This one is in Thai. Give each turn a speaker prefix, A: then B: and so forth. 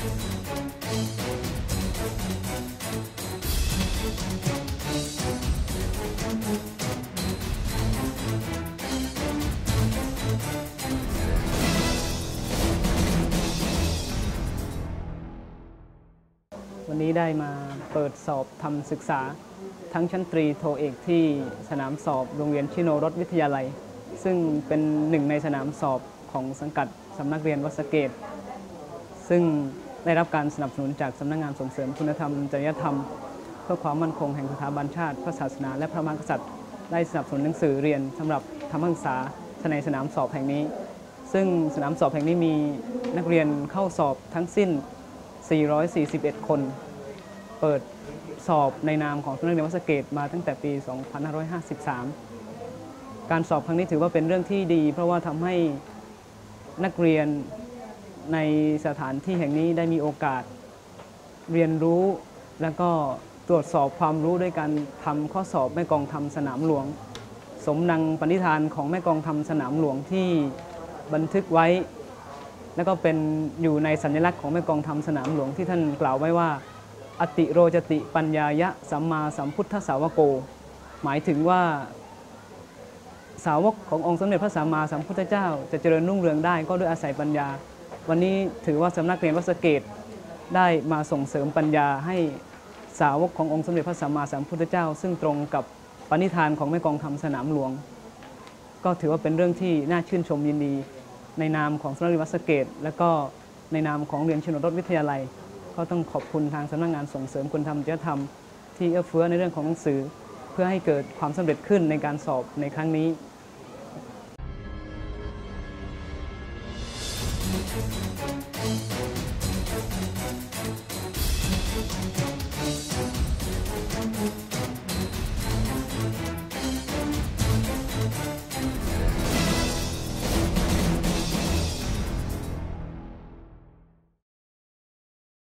A: วันนี้ได้มาเปิดสอบทำศึกษา ทั้งชั้นตรีโทเอกที่สนามสอบโรงเรียนชิโนรสวิทยาลัย ซึ่งเป็นหนึ่งในสนามสอบของสังกัดสำนักเรียนวัสเกต ซึ่ง ได้รับการสนับสนุนจากสำนักงานส่งเสริมคุณธรรมจริยธรรม เพื่อความมั่นคงแห่งสถาบันชาติ พระศาสนา และพระมหากษัตริย์ ได้สนับสนุนหนังสือเรียนสำหรับทำการศึกษาในสนามสอบแห่งนี้ ซึ่งสนามสอบแห่งนี้มีนักเรียนเข้าสอบทั้งสิ้น 441 คน เปิดสอบในนามของสำนักเรียนวัดสะเกตมาตั้งแต่ปี 2553 การสอบครั้งนี้ถือว่าเป็นเรื่องที่ดี เพราะว่าทำให้นักเรียน ในสถานที่แห่งนี้ได้มีโอกาสเรียนรู้แล้วก็ตรวจสอบความรู้ด้วยการทำข้อสอบแม่กองทำสนามหลวง สมดังปณิธานของแม่กองทำสนามหลวงที่บันทึกไว้ แล้วก็เป็นอยู่ในสัญลักษณ์ของแม่กองทำสนามหลวงที่ท่านกล่าวไว้ว่า อติโรจติปัญญายะสัมมาสัมพุทธสาวโก หมายถึงว่าสาวกขององค์สมเด็จพระสัมมาสัมพุทธเจ้า จะเจริญรุ่งเรืองได้ก็ด้วยอาศัยปัญญา วันนี้ถือว่าสำนักเรียนวัดสเกตได้มาส่งเสริมปัญญาให้สาวกขององค์สมเด็จพระสัมมาสัมพุทธเจ้า ซึ่งตรงกับปณิธานของแม่กองทำสนามหลวง ก็ถือว่าเป็นเรื่องที่น่าชื่นชมยินดี ในนามของสำนักเรียนวัดสเกต และก็ในนามของเรียนชนรสวิทยาลัย ก็ต้องขอบคุณทางสำนักงานส่งเสริมคุณธรรมจริยธรรม ที่เอื้อเฟื้อในเรื่องของหนังสือ เพื่อให้เกิดความสำเร็จขึ้นในการสอบในครั้งนี้